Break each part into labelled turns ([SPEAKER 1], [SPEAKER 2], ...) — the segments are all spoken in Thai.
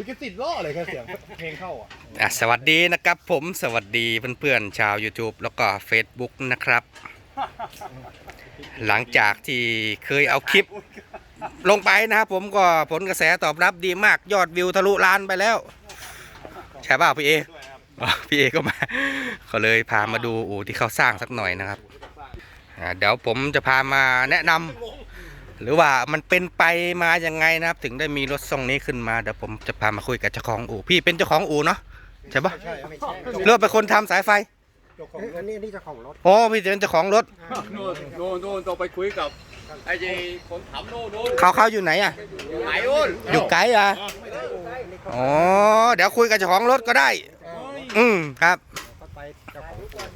[SPEAKER 1] ลิขสิทธิ์ล่อเลยแค่เสียงเพลงเข้าอะ
[SPEAKER 2] อะสวัสดีนะครับผมสวัสดีเพื่อนๆชาว YouTube แล้วก็ Facebook นะครับ หลังจากที่เคยเอาคลิป ลงไปนะครับผมก็ผลกระแสตอบรับดีมากยอดวิวทะลุล้านไปแล้วใช่ป่าพี่เออ๋อพี่เอก็มาก็เลยพามาดูอู่ที่เขาสร้างสักหน่อยนะครับอ่าเดี๋ยวผมจะพามาแนะนำ หรือว่ามันเป็นไปมายังไงนะครับ ถึงได้มีรถทรงนี้ขึ้นมาเดี๋ยวผมจะพามาคุยกับเจ้าของอู่พี่เป็นเจ้าของอู่เนาะใช่ปะ
[SPEAKER 1] ใช่ไม่ใช่
[SPEAKER 2] เลือกเป็นคนทำสายไฟ
[SPEAKER 1] เจ้าของ
[SPEAKER 3] อันนี้นี่เจ้าของรถ
[SPEAKER 2] โอ้พี่เป็นเจ้าของรถ
[SPEAKER 4] โน่นโน่นโน่นต้องไปคุยกับไอ้เจคนถามโน่นโน่น
[SPEAKER 2] เขาเขาอยู่ไหนอะ
[SPEAKER 4] ไหนโน่น
[SPEAKER 2] อยู่ไกลอะอ๋อเดี๋ยวคุยกับเจ้าของรถก็ได้ อืมครับ
[SPEAKER 3] ก็ไปเจ้าของรถ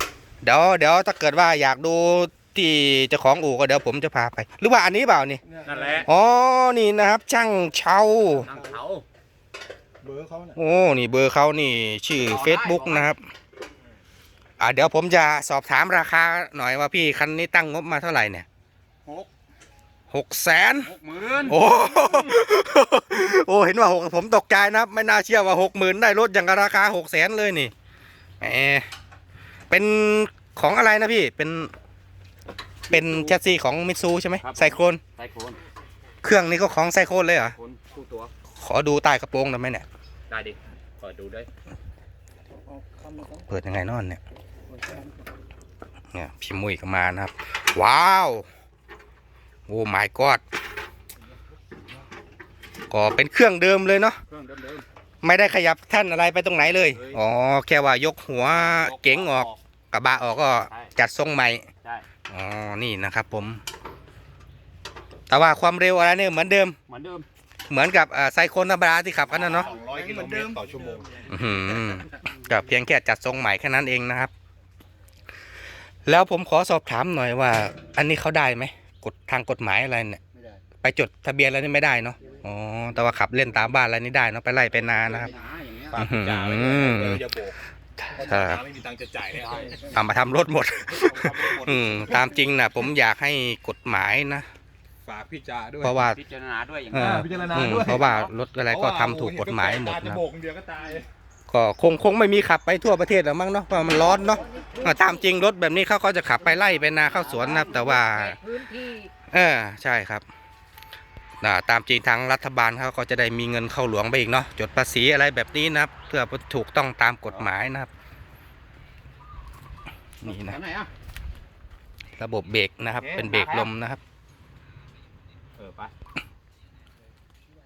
[SPEAKER 2] เดี๋ยวเดี๋ยวถ้าเกิดว่าอยากดู ที่เจ้าของอู่ก็เดี๋ยวผมจะพาไป หรือว่าอันนี้เปล่านี่
[SPEAKER 4] นั่นแหละ
[SPEAKER 2] อ๋อนี่นะครับช่างเชา
[SPEAKER 4] ทางเขา
[SPEAKER 1] เบอร์เขาเนี่ย
[SPEAKER 2] โอ้นี่เบอร์เขานี่ชื่อ Facebook นะครับอ่าเดี๋ยวผมจะสอบถามราคาหน่อยว่าพี่คันนี้ตั้งงบมาเท่าไหร่เนี่ย
[SPEAKER 4] หก
[SPEAKER 2] หกแสน
[SPEAKER 4] หกหมื่น
[SPEAKER 2] โอ้โอ้เห็นว่าหกผมตกใจนะครับไม่น่าเชื่อว่าหกหมื่นได้รถอย่างกับราคาหกแสนเลยนี่แหมเป็นของอะไรนะพี่เป็น เป็นแชสซีของมิตซูใช่ไหมไซโครน
[SPEAKER 4] ใส่โคน
[SPEAKER 2] เครื่องนี้ก็ของไซโครนเลยเหรอ
[SPEAKER 4] โคนทุกตัว
[SPEAKER 2] ขอดูใต้กระโปรงหน่อยไหมเนี่ย
[SPEAKER 4] ได้ดิเปิดดูได้
[SPEAKER 2] เปิดยังไงนอนเนี่ย เนี่ยพี่มุ้ยก็มานะครับ ว้าว โอ้ my god ก็เป็นเครื่องเดิมเลยเนาะ
[SPEAKER 4] เครื่องเดิม
[SPEAKER 2] ไม่ได้ขยับแท่านอะไรไปตรงไหนเลย
[SPEAKER 4] เฮ้ย
[SPEAKER 2] อ๋อ แค่ว่ายกหัว
[SPEAKER 4] ๆ
[SPEAKER 2] เก๋งออกกระบะออกก็
[SPEAKER 4] ใช่
[SPEAKER 2] จัดทรงใหม่
[SPEAKER 4] ใช่
[SPEAKER 2] อ๋อ นี่นะครับผม แต่ว่าความเร็วอะไรเนี่ยเหมือนเดิม
[SPEAKER 4] เหมือนเดิม
[SPEAKER 2] เหมือนกับอ่าไซโคนธรรมดาที่ขับกันนะเนาะ
[SPEAKER 1] สองร้อยกิโลเมตรต่อชั่วโมง
[SPEAKER 2] อื้อหือก็เพียงแค่จัดทรงใหม่แค่นั้นเองนะครับ แล้วผมขอสอบถามหน่อยว่า อันนี้เขาได้ไหมกฎทางกฎหมายอะไรเนี่ย
[SPEAKER 4] ไม่ได้
[SPEAKER 2] ไปจดทะเบียนอะไรนี่ไม่ได้เนาะอ๋อแต่ว่าขับเล่นตามบ้านอะไรนี่ได้เนาะไปไล่ไปนานะครับ
[SPEAKER 4] ไม่ได้อย่างเงี้ย
[SPEAKER 1] ฝากพี่จ่าไว้
[SPEAKER 2] อืม
[SPEAKER 1] เดี๋ยวอย่าโบก เพราะ
[SPEAKER 2] ใช่
[SPEAKER 1] จ่าไม่มีตังค์จะจ่ายเลย
[SPEAKER 2] เอามาทำรถหมด อืมตามจริงนะผมอยากให้กฎหมายนะ
[SPEAKER 1] ฝากพี่จ่าด้วย
[SPEAKER 2] เพราะว่า
[SPEAKER 4] พิจารณาด้วยอย่าง
[SPEAKER 2] เอ
[SPEAKER 4] เงี้ย
[SPEAKER 2] อ
[SPEAKER 1] พิจารณา
[SPEAKER 2] อืม
[SPEAKER 1] ด้วย
[SPEAKER 2] เพราะว่ารถอะไรก็ทำถูกกฎหมายหมด
[SPEAKER 1] จะ
[SPEAKER 2] นะ
[SPEAKER 1] โบกเดียวก็ตาย
[SPEAKER 2] ก็คงคงไม่มีขับไปทั่วประเทศหรอกมั้งเนาะเพราะมันร้อนเนาะเออตามจริงรถแบบนี้เขาก็จะขับไปไล่ไปนาเข้าสวนนะครับ แต่ว่า
[SPEAKER 3] พื้นที่
[SPEAKER 2] เออใช่ครับอ่า ตามจริงทางรัฐบาลเขาก็จะได้มีเงินเข้าหลวงไปอีกเนาะจดภาษีอะไรแบบนี้นะครับ เพื่อถูกต้องตามกฎหมายนะครับ นี่นะ
[SPEAKER 4] ไหนอะ
[SPEAKER 2] ระบบเบรกนะครับ เป็นเบรกลมนะครับ
[SPEAKER 4] เออไป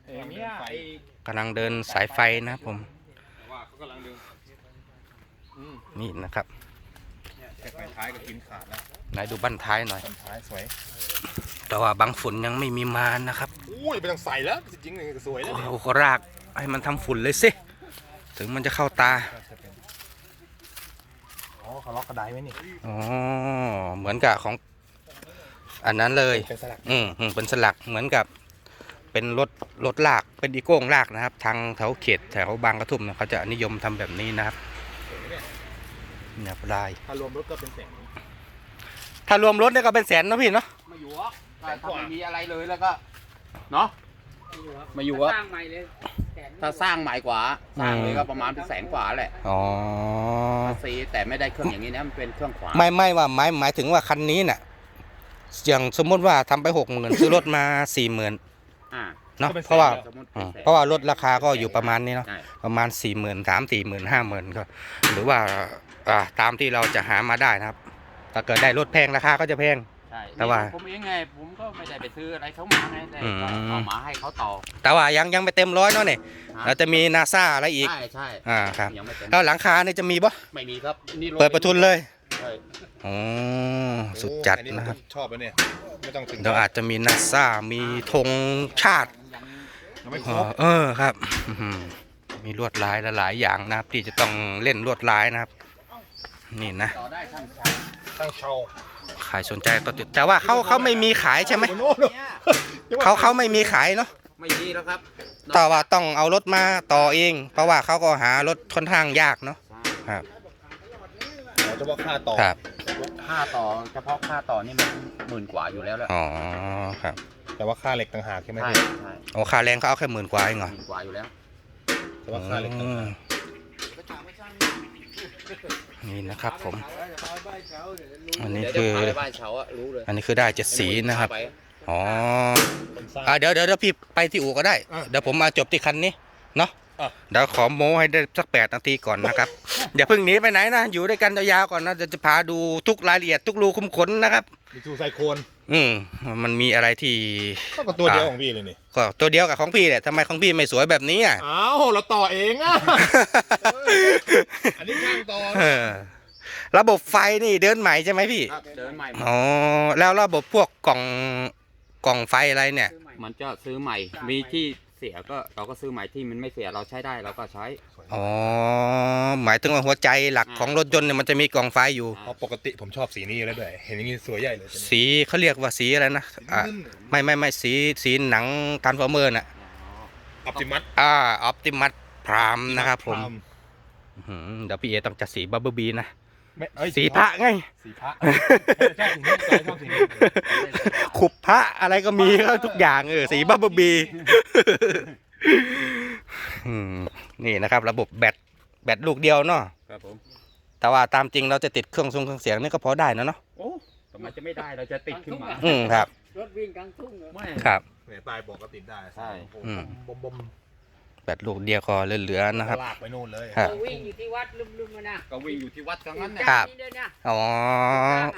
[SPEAKER 1] เอ้ยเนี่ยไฟ
[SPEAKER 2] กำลังเดินสายไฟนะครับผม
[SPEAKER 1] ว่าเขากำลังเดินอืม
[SPEAKER 2] นี่นะครับ
[SPEAKER 1] แค่ไฟท้ายก็กินขาดแล้ว
[SPEAKER 2] ไหนดูบั้นท้ายหน่อย
[SPEAKER 1] ไฟท้ายสวย
[SPEAKER 2] แต่ว่าบางฝุ่นยังไม่มีมานะครับ
[SPEAKER 1] อุ้ยไปต้องใส่แล้วจริงๆเลยสวยแล้ว
[SPEAKER 2] โอ้
[SPEAKER 1] เนี่ย
[SPEAKER 2] โหก็รากให้มันทำฝุ่นเลยสิถึงมันจะเข้าตา
[SPEAKER 1] อ๋อเขาล็อกกระไดไว้นี่
[SPEAKER 2] อ๋อเหมือนกับของอันนั้นเลย
[SPEAKER 1] เป็นสลัก
[SPEAKER 2] อืมอืมเป็นสลักเหมือนกับ เป็นรถรถลากเป็นอีโก้งลากนะครับ ทางแถวเขตแถวบางกระทุ่มเนี่ยเขาจะนิยมทำแบบนี้นะครับเนี่ยลาย
[SPEAKER 1] ถ้ารวมรถก็เป็นแสน
[SPEAKER 2] ถ้ารวมรถเนี่ยก็เป็นแสนนะพี่เนาะ
[SPEAKER 4] ไม่อยู่ อะถ้าไม่มีอะไรเลยแล้วก็เนาะไม่อยู่อะ
[SPEAKER 3] สร้างใหม่เลยแสน
[SPEAKER 4] ถ้าสร้างใหม่กว่าสร้างเลยก็ประมาณเป็นแสนกว่าแหละ
[SPEAKER 2] อ๋อ
[SPEAKER 4] ภาษีแต่ไม่ได้เครื่องอย่างนี้นะมันเป็นเครื่องขวา
[SPEAKER 2] ไม่ไม่ว่าหมายหมายถึงว่าคันนี้น่ะอย่างสมมติว่าทำไปหกหมื่นซื้อรถมาสี่หมื่น
[SPEAKER 4] อ่า
[SPEAKER 2] เนาะเพราะว่า
[SPEAKER 4] สมมติ
[SPEAKER 2] อื
[SPEAKER 4] เป็น
[SPEAKER 2] ม
[SPEAKER 4] แสน
[SPEAKER 2] เพราะว่ารถราคาก็อยู่ประมาณนี้เนาะ
[SPEAKER 4] ใช่
[SPEAKER 2] ประมาณสี่หมื่นสามสี่หมื่นห้าหมื่นก็หรือว่าอ่าตามที่เราจะหามาได้นะครับ ถ้าเกิดได้รถแพงราคาก็จะแพง
[SPEAKER 4] ใช่
[SPEAKER 2] แต่ว่า
[SPEAKER 4] ผมเองไงผมก็ไม่ได้ไปซื้ออะไรเขามาไงแต่
[SPEAKER 2] อืม
[SPEAKER 4] ก็เอามาให้เขาต่อ
[SPEAKER 2] แต่ว่ายังยังไม่เต็มร้อยเนาะเนี่ย
[SPEAKER 4] ฮะ
[SPEAKER 2] เราจะมีนาซาอะไรอีก
[SPEAKER 4] ใช่ใช่
[SPEAKER 2] อ่าครับ
[SPEAKER 4] ยังไม่เต็ม
[SPEAKER 2] แล้วหลังคาเนี่ยจะมีปะ
[SPEAKER 4] ไม่มีครับนี่ถ
[SPEAKER 2] เปิดประทุนเลย
[SPEAKER 4] ใช่
[SPEAKER 2] อ๋อสุดจัด
[SPEAKER 1] อั
[SPEAKER 2] นะครับ
[SPEAKER 1] ชอบแล้วเนี่ยไม่ต้องถึง
[SPEAKER 2] เดี๋ยวอาจจะมีนาซามีธงชาติ
[SPEAKER 1] ยังไม่ค
[SPEAKER 2] อ๋
[SPEAKER 1] ร
[SPEAKER 2] อบเออครับอื้อหือมีลวดลายหลายๆอย่างนะครับ ที่จะต้องเล่นลวดลายนะครับ นี่นะ
[SPEAKER 4] ต่อได้ทั้งชา
[SPEAKER 1] ตั้งเชา
[SPEAKER 2] ใครสนใจก็ติดแต่ว่าเขาเขาไม่มีขายใช่ไหม
[SPEAKER 1] โน่น
[SPEAKER 4] เนี่ย
[SPEAKER 2] เขาเขาไม่มีขายเนาะ
[SPEAKER 4] ไม่มีแล้วครับ
[SPEAKER 2] แต่ว่าต้องเอารถมาต่อเอง เพราะว่าเขาก็หารถค่อนข้างยากเนาะ
[SPEAKER 4] ใช่
[SPEAKER 2] ครับ
[SPEAKER 1] เราจะว่าค่าต่อ
[SPEAKER 2] ครับ
[SPEAKER 4] ค่าต่อเฉพาะค่าต่อนี่มันหมื่นกว่าอยู่แล้วแหละ
[SPEAKER 2] อ๋อครับ
[SPEAKER 1] แต่ว่าค่าเหล็กต่างหากใช่ไหม
[SPEAKER 4] ใช่
[SPEAKER 1] พี่
[SPEAKER 4] ใช่
[SPEAKER 2] โอ้ค่าแรงเขาเอาแค่หมื่นกว่าเองเหรอ
[SPEAKER 4] หมื่นกว่าอยู่แล้ว
[SPEAKER 1] แต่ว่าค่าเหล็กต่างหาก
[SPEAKER 2] นี่นะครับผม อันนี้
[SPEAKER 4] เดี๋ยว
[SPEAKER 2] คือ
[SPEAKER 4] จะพาไปบ้านเฉาอะรู้เลย
[SPEAKER 2] อันนี้คือได้เจ็ดสีนะครับ
[SPEAKER 4] ไป
[SPEAKER 2] อ๋อ
[SPEAKER 1] ผมสร้าง
[SPEAKER 2] อ่าเดี๋ยวเดี๋ยวเดี๋ยวพี่ไปที่อู่ก็ได้
[SPEAKER 1] อะ
[SPEAKER 2] เดี๋ยวผมมาจบที่คันนี้ เนาะ
[SPEAKER 1] อะ
[SPEAKER 2] เดี๋ยวขอโม้ให้ได้สักแปดนาทีก่อนนะครับ อย่าเพิ่งหนีไปไหนนะ อยู่ด้วยกันยาวๆก่อนนะจะจะพาดูทุกรายละเอียดทุกรูคุ้มขนนะครับ
[SPEAKER 1] มีทูไซโคน
[SPEAKER 2] อืมมันมีอะไรที่
[SPEAKER 1] ก็ตัวเดียวของพี่เลยนี่
[SPEAKER 2] ก็ตัวเดียวกับของพี่แหละทำไมของพี่ไม่สวยแบบนี้อะ
[SPEAKER 1] อ้าวเราต่อเองอะอันนี้ช่างต่อ
[SPEAKER 2] เออระบบไฟนี่เดินใหม่ใช่ไหมพี่
[SPEAKER 4] ครับเดินใหม่
[SPEAKER 2] อ๋อแล้วระบบพวกกล่องกล่องไฟอะไรเนี่ย
[SPEAKER 3] ซื้อใหม่
[SPEAKER 4] มันจะซื้อใหม่มีที่เสียก็เราก็ซื้อใหม่ที่มันไม่เสียเราใช้ได้เราก็ใช้
[SPEAKER 2] อ๋อ หมายถึงว่าหัวใจหลักของรถยนต์เนี่ยมันจะมีกล่องไฟอยู่
[SPEAKER 1] เพราะปกติผมชอบสีนี้อยู่แล้วด้วย เห็นอย่างนี้สวยใหญ่เลยตัวนี้
[SPEAKER 2] สีเขาเรียกว่าสีอะไรนะอะ
[SPEAKER 1] สี
[SPEAKER 2] ไม่ไม่ไม่สีสีหนังทานฟอร์เมอร์น่ะ
[SPEAKER 1] ออปติมัส
[SPEAKER 2] อ่าออปติมัสพรามนะครับผมอื้อหือเดี๋ยวพี่เอต้องจัดสีบับเบิลบีนะ
[SPEAKER 1] ไม่เอ้ย
[SPEAKER 2] สีพระไง
[SPEAKER 1] สีพระชอบสีนี้ชอบสีนี้
[SPEAKER 2] ขุบพระอะไรก็มีก็ทุกอย่างเออสีบับเบิลบีอืม นี่นะครับ ระบบแบตแบตลูกเดียวเนาะ
[SPEAKER 4] ครับผม
[SPEAKER 2] แต่ว่าตามจริงเราจะติดเครื่องทรงเครื่องเสียงนี่ก็พอได้นะเนาะ
[SPEAKER 4] โอ้ทำไมจะไม่ได้เราจะติดขึ้นมา
[SPEAKER 2] อืมครับ
[SPEAKER 3] รถวิ่งกลางทุ่งเหรอ
[SPEAKER 4] ไม่
[SPEAKER 2] ครับ
[SPEAKER 1] เนี่ยตายบอกก็ติดได้
[SPEAKER 4] ใช่
[SPEAKER 2] อืม
[SPEAKER 1] บอมบอม
[SPEAKER 2] แบตลูกเดียวก็เหลือๆนะครับ
[SPEAKER 1] ลากไปนู่นเลย
[SPEAKER 2] ครับ
[SPEAKER 3] เราวิ่งอยู่ที่วัดลืมๆมานะ
[SPEAKER 4] ก็วิ่งอยู่ที่วัดทั้งนั้นเนี่ย
[SPEAKER 2] ครับ
[SPEAKER 3] นี่เด้อนะ
[SPEAKER 2] อ๋อ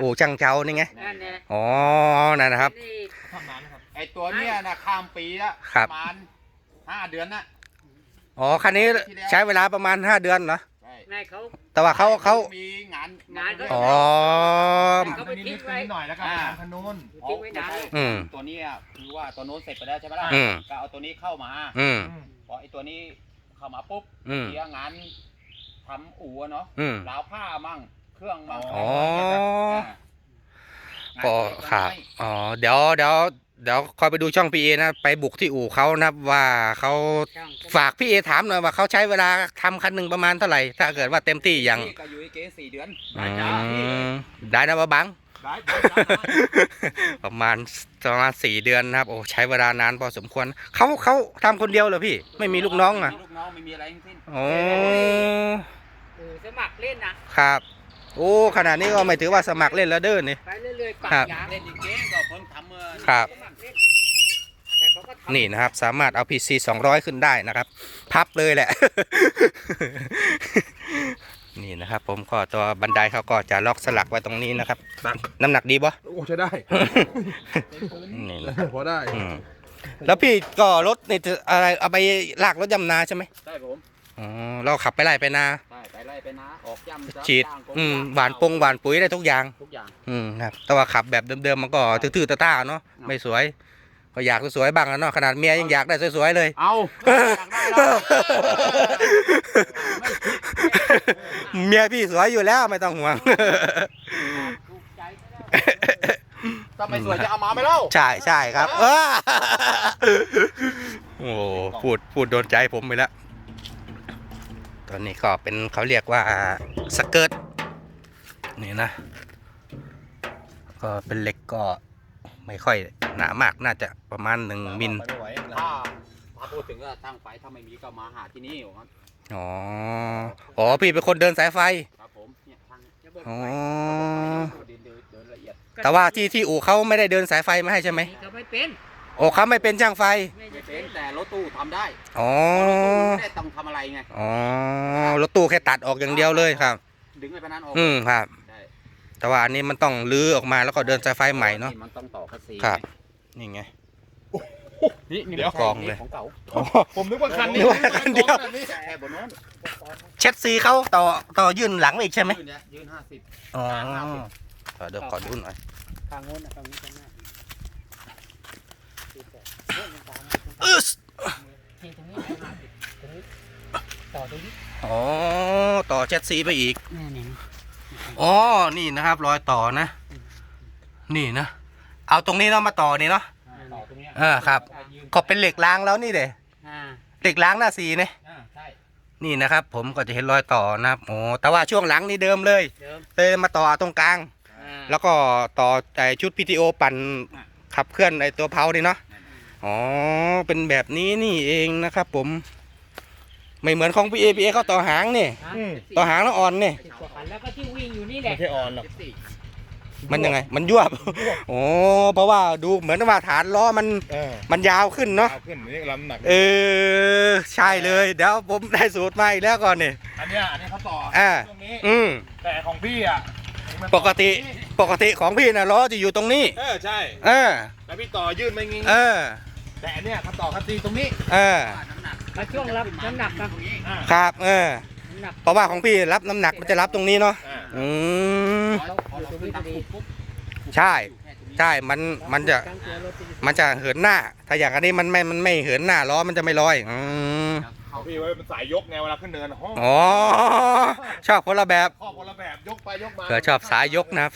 [SPEAKER 2] อู่ช่างเจ้านี่ไง
[SPEAKER 3] นั่นแหละ
[SPEAKER 2] อ๋อนั่นนะครับ
[SPEAKER 3] นี่
[SPEAKER 1] ทำน้ำครับ
[SPEAKER 4] ไอ ตัวเนี้ยนะข้ามปีละ
[SPEAKER 2] ครับ
[SPEAKER 4] ประมาณห้าเดือนนะ
[SPEAKER 2] อ๋อคันนี้ใช้เวลาประมาณ 5 เดือนเหรอ
[SPEAKER 4] ใช่
[SPEAKER 3] นายเขา
[SPEAKER 2] แต่ว่าเขาเขา
[SPEAKER 4] มีงาน
[SPEAKER 3] งานเขา
[SPEAKER 2] อ๋อ
[SPEAKER 3] เขาไปทิ้งไว้
[SPEAKER 1] นิดหน่อยแล้วกันทางนู้น
[SPEAKER 3] ทิ้งไว้นาน
[SPEAKER 2] อืม
[SPEAKER 4] ตัวเนี้ยคือว่าตัวโน้นเสร็จไปแล้วใช่ไหมล่ะ
[SPEAKER 2] อืม
[SPEAKER 4] ก็เอาตัวนี้เข้ามา
[SPEAKER 2] อืม
[SPEAKER 4] พอไอตัวนี้เข้ามาปุ๊บ
[SPEAKER 2] อืม
[SPEAKER 4] เดี๋ยวงานทำอู่อะเนาะ
[SPEAKER 2] อืม
[SPEAKER 4] ราวผ้ามั่งเครื่องมั่ง
[SPEAKER 2] อ๋อาก็
[SPEAKER 4] งาน
[SPEAKER 2] ครับ
[SPEAKER 4] เล็กน้อย
[SPEAKER 2] อ๋อ เดี๋ยวเดี๋ยว เดี๋ยวคอยไปดูช่องพีเอนะไปบุกที่อู่เขานะว่าเขา
[SPEAKER 3] ช่าง
[SPEAKER 2] ฝากพี่เอถามหน่อยว่าเขาใช้เวลาทำคันหนึ่งประมาณเท่าไหร่ ถ้าเกิดว่าเต็มที่อย่าง
[SPEAKER 4] นี่ก็อยู่ในเกณฑ์สี่เดือน
[SPEAKER 2] อืมได้นะบ้าบัง
[SPEAKER 1] ได้ได้ได้
[SPEAKER 2] ประมาณประมาณสี่เดือนนะครับ โอ้ใช้เวลานานพอสมควรเขาเขาทำคนเดียวเหรอพี่ ไม่มีลูกน้องอะ
[SPEAKER 4] ไม่มีลูกน้องไม่มีอะไรทั้งสิ้น
[SPEAKER 2] โอ้
[SPEAKER 3] เออสมัครเล่นนะครับ
[SPEAKER 2] โอ้ขนาดนี้ก็ไม่ถือว่าสมัครเล่นแล้วเด้อนี่
[SPEAKER 3] ไปเรื่อยๆปัก
[SPEAKER 2] ครับ
[SPEAKER 3] ยาง
[SPEAKER 4] เล่นอีกเกมก็เพิ่งทำเมื่อ
[SPEAKER 2] ครับ
[SPEAKER 3] สมัครเล่ นแต่เขาก็ทำ
[SPEAKER 2] นี่นะครับ สามารถเอา PC 200 ขึ้นได้นะครับ พับเลยแหละ นี่นะครับ ผมก็ตัวบันไดเขาก็จะล็อกสลักไว้ตรงนี้นะครับ น้ำหนักดีปะ
[SPEAKER 1] โอ้ใช้ได้
[SPEAKER 2] นี่นะ
[SPEAKER 1] พอได้
[SPEAKER 2] อืมแล้วพี่ก็รถนี่จะอะไรเอาไปลากรถยำนาใช่ไหม
[SPEAKER 4] ใช่ผม
[SPEAKER 2] อ๋อเราขับไปไล่ไปนา
[SPEAKER 4] ใช่ไปไล่ไปนะ ออกย่ำ
[SPEAKER 2] ฉีด
[SPEAKER 4] จ้างกรม
[SPEAKER 2] อืม
[SPEAKER 4] จ้ง
[SPEAKER 2] หวานปงหวานปุ๋ยได้ทุกอย่าง
[SPEAKER 4] ทุกอย่าง
[SPEAKER 2] อืมครับแต่ว่าขับแบบเดิมๆมันก็ทื่อๆตาๆเนาะไม่สวย ก็อยากสวยๆบ้างแล้วเนาะขนาดเมียยังอยากได้สวยๆเลย
[SPEAKER 4] เอาอยากได้แล้ว
[SPEAKER 2] เมียพี่สวยอยู่แล้วไม่ต้องห่วง
[SPEAKER 3] ถูกใจก็ได้
[SPEAKER 4] ถ้าไม่สวยจะเอามาไหมเล่า
[SPEAKER 2] ใช่ใช่ครับเออโอ้พูดพูดโดนใจผมไปแล้วตอนนี้ก็เป็นเขาเรียกว่าสเกิร์ตนี่นะ ก็เป็นเหล็กก็ ไม่ค่อยหนามากน่าจะประมาณหนึ่งมิล
[SPEAKER 1] ไปไม่ไหว
[SPEAKER 4] ถ้าถ้าพูดถึงก็ตั้งไฟถ้าไม่มีก็มาหาที่นี่ครับ
[SPEAKER 2] อ๋อ อ๋อ พี่เป็นคนเดินสายไฟ
[SPEAKER 4] ครับผมเนี่ยทาง
[SPEAKER 3] ระบบ
[SPEAKER 2] อ๋อ
[SPEAKER 3] ไฟ
[SPEAKER 4] เดินเดินเดินละเอียด
[SPEAKER 2] แต่ว่าที่ที่อู่เขาไม่ได้เดินสายไฟมาให้ใช่ไหม
[SPEAKER 3] นี่เขาไม่เป็น
[SPEAKER 2] โอ้เขาไม่เป็นช่างไฟ
[SPEAKER 3] ไม่
[SPEAKER 4] ไม่
[SPEAKER 3] ได้
[SPEAKER 4] เป็
[SPEAKER 3] เป็นน
[SPEAKER 4] แต่รถตู้ทำได้
[SPEAKER 2] อ๋อ
[SPEAKER 4] รถตู้ไม่ได้ต้องทำอะไรไง
[SPEAKER 2] อ๋อ รถตู้แค่ตัดออกอย่างเดียวเลยครับ
[SPEAKER 4] ดึงไอ้พนันออก
[SPEAKER 2] อืมครับ
[SPEAKER 4] ได้
[SPEAKER 2] แต่ว่าอันนี้มันต้องลื้อออกมาแล้วก็เดินสายไฟใหม่เนาะ
[SPEAKER 4] มันต้องต่อคัสซี
[SPEAKER 2] ครับ นี่ไง
[SPEAKER 4] นี่นี่
[SPEAKER 2] เดี๋ยว
[SPEAKER 4] ไม่ใช่
[SPEAKER 2] กองเลย
[SPEAKER 4] ของเก่า
[SPEAKER 1] ผมนึกว่าคันนี้
[SPEAKER 2] นึกว่าคันเดียว
[SPEAKER 4] แค่บนโน้น
[SPEAKER 2] เช็ดซีเขาต่อต่อยื่นหลังมาอีกใช่ไหม
[SPEAKER 4] ยืนเนี่ยยืนห้าสิบ
[SPEAKER 2] อ๋อเออเดี๋ยวขอดูหน่อย
[SPEAKER 3] ทางโน้นนะทางนี้ทางหน้าดูแต่โน้นมันตามนะ
[SPEAKER 2] อึ๊ส
[SPEAKER 3] ที่ตรงนี้ห้าสิบตรงนี้ต่อตรงนี้
[SPEAKER 2] อ๋อต่อเช็ดซีไปอีก
[SPEAKER 3] นี่นี่
[SPEAKER 2] อ๋อ นี่นะครับ รอยต่อนะ นี่นะ เอาตรงนี้เนาะมาต่อนี่เนาะ
[SPEAKER 4] ต่อตรงเนี้ย
[SPEAKER 2] เออครับ ก็เป็นเหล็กล้างแล้วนี่เด้
[SPEAKER 3] อ่า
[SPEAKER 2] เหล็กล้างหน้าสีเนี่ย
[SPEAKER 4] อ่าใช่
[SPEAKER 2] นี่นะครับ ผมก็จะเห็นรอยต่อนะครับโอ้แต่ว่าช่วงหลังนี่เดิมเลย
[SPEAKER 3] เดิม
[SPEAKER 2] เลยมาต่อตรงกลาง
[SPEAKER 3] อ่า
[SPEAKER 2] แล้วก็ต่อไอชุด PTO ปั่นขับเคลื่อนไอตัวเพานี่เนาะ อ๋อ เป็นแบบนี้นี่เองนะครับ ผม ไม่เหมือนของพี่เอพี่เอเขาต่อหางนี่
[SPEAKER 3] ฮะ
[SPEAKER 1] อืม
[SPEAKER 2] ต่อหางแล้วอ่อนนี่
[SPEAKER 3] สิบกว่าคัน แล้วก็ที่วิ่งอยู่นี่แห
[SPEAKER 1] ไม่
[SPEAKER 3] ละ
[SPEAKER 1] ใช่ออนหรอก
[SPEAKER 2] มันยังไง มันยวบ โอ้เพราะว่าดูเหมือนว่าฐานล้อมัน
[SPEAKER 1] เออ
[SPEAKER 2] มันยาวขึ้นเนาะ
[SPEAKER 1] เอาขึ้นนี่ลำหนัก
[SPEAKER 2] เออ ใช่เลย เดี๋ยวผมได้สูตรมาอีกแล้วก่อนนี่
[SPEAKER 1] อันเนี้ยอันนี้เขาต่อ
[SPEAKER 2] อ่า
[SPEAKER 1] ตรงนี้
[SPEAKER 2] อืม
[SPEAKER 1] แต่ของพี่อะมัน
[SPEAKER 2] ปกติ ปกติของพี่นะล้อจะอยู่ตรงนี้
[SPEAKER 1] เออใช่
[SPEAKER 2] เออ
[SPEAKER 1] แล้วพี่ต่อยื่นไม่งี้
[SPEAKER 2] เออ
[SPEAKER 1] แต่อันเนี้ยเขาต่อคัตตีตรงนี้
[SPEAKER 2] เออ
[SPEAKER 3] มาช่วงรับน้ำหนักนะ
[SPEAKER 1] อ่า
[SPEAKER 2] ครับ เออ
[SPEAKER 3] น้ำ หนัก
[SPEAKER 2] เพราะว่าของพี่รับน้ำหนักมันจะรับตรงนี้เนาะ
[SPEAKER 1] อ่า
[SPEAKER 2] อืม
[SPEAKER 3] เราอยู่ตรงนี้พอดี
[SPEAKER 2] ใช่ใช่มันมันจะ
[SPEAKER 3] ตั้งตัวรถติด
[SPEAKER 2] มันจะเหินหน้า ถ้าอย่างอันนี้มันไม่มันไม่เหินหน้าล้อมันจะไม่ลอยอืม
[SPEAKER 1] ของพี่ไว้เป็นสายยกไงเวลาขึ้นเนินห้อง
[SPEAKER 2] อ๋อชอบคนละแบบ
[SPEAKER 1] ข้อคนละแบบยกไปยกมา
[SPEAKER 2] เกิดชอบสายยกนะครับ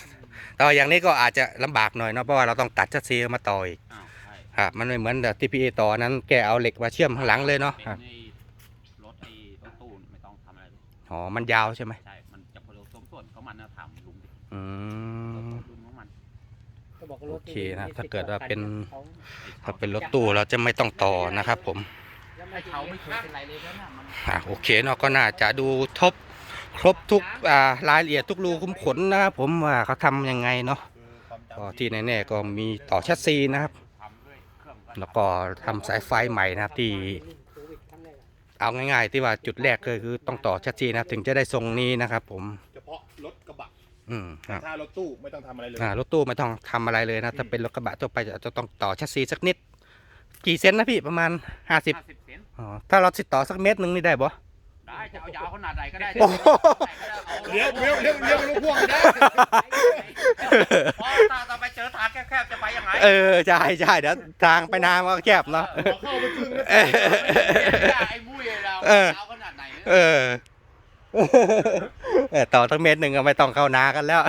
[SPEAKER 2] แต่ว่าอย่างนี้ก็อาจจะลำบากหน่อยเนาะ เพราะว่าเราต้องตัดชัดซีมาต่ออีก
[SPEAKER 4] อ้าวใช่
[SPEAKER 2] ครับ มันไม่เหมือนแบบที่พีเอต่อนั้นแกเอาเหล็กมาเชื่อมข้างหลังเลยเนาะ
[SPEAKER 4] เป็น
[SPEAKER 2] ครับ
[SPEAKER 4] ไอ้ อะไรเลย
[SPEAKER 2] อ๋อ มันยาวใช่ไหม
[SPEAKER 4] ใช่ มันจะผสมส่วนของมันนะทำลุงดิ
[SPEAKER 2] อืม
[SPEAKER 4] ลุงของมัน
[SPEAKER 3] ก็บอกว่ารถติด
[SPEAKER 2] โอเคนะถ้าเกิดว่าเป็น
[SPEAKER 3] เขา
[SPEAKER 2] ถ้าเป็นรถตู้เราจะไม่ต้องต่อนะครับผม
[SPEAKER 3] แล้ว
[SPEAKER 4] ไอ้
[SPEAKER 3] ไม่
[SPEAKER 4] เขา
[SPEAKER 3] เขา
[SPEAKER 4] ไม่
[SPEAKER 3] ไม่
[SPEAKER 4] เค
[SPEAKER 3] เค
[SPEAKER 4] ย
[SPEAKER 3] ย
[SPEAKER 4] เป็นไรเลยแล้วน่ะมัน
[SPEAKER 2] อะโอเคเนาะก็น่าจะดูทบครบทุกอ่ารายละเอียดทุกรูคุ้มขนนะครับผมว่าเขาทำยังไงเนาะ
[SPEAKER 1] ความจำ
[SPEAKER 2] ก็ที่แน่ๆก็มีต่อแชสซีนะครับ
[SPEAKER 4] ทำด้วยเครื่อง
[SPEAKER 2] แล้วก็ทำสายไฟใหม่นะครับที่ เอาง่ายๆ ที่ว่าจุดแรกก็คือต้องต่อแชสซีนะครับถึงจะได้ทรงนี้นะครับ ผม
[SPEAKER 1] เฉพาะรถกระบะ
[SPEAKER 2] อืมครับ
[SPEAKER 1] ถ้ารถตู้ไม่ต้องทำอะไรเลย
[SPEAKER 2] อ่ารถตู้ไม่ต้องทำอะไรเลยนะถ้าเป็นรถกระบะทั่วไปจะจะต้องต่อแชสซีสักนิด กี่เซนนะพี่ประมาณ50
[SPEAKER 4] ห้าสิบเซน
[SPEAKER 2] อ๋อถ้าเราติดต่อสักเมตรหนึ่งนี่ได้บ่
[SPEAKER 4] ได้จะเอายาวขนาดไหนก็ได้
[SPEAKER 2] โอ้โห
[SPEAKER 1] เลี้ยวเลี้ยวเลี้ยวเลี้ยวลูกพ่วงได้
[SPEAKER 4] พอตาต่อไปเจอทางแคบๆจะไปยังไง
[SPEAKER 2] เออใช่ใช่เดี๋ยวทางไปน้ำก็แคบเนาะ
[SPEAKER 1] พอเข้าไปครึ่งแล้ว
[SPEAKER 2] เออ
[SPEAKER 4] ไอ้บุ้ย เรา
[SPEAKER 2] เออ
[SPEAKER 4] ยาวขนาดไหน
[SPEAKER 2] เออ เออต่อทั้งเม็ดหนึ่งก็ไม่ต้องเข้านากันแล้ว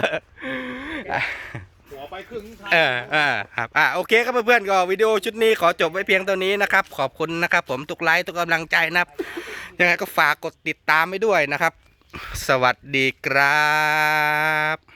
[SPEAKER 1] หัวไปครึ่งทาง
[SPEAKER 2] เอออ่าครับ อ่าโอเคครับเพื่อนๆ ก็วิดีโอชุดนี้ขอจบไว้เพียงเท่านี้นะครับ ขอบคุณนะครับ ผมทุกไลค์ทุกกำลังใจนะครับ ยังไงก็ฝากกดติดตามไว้ด้วยนะครับ สวัสดีครับ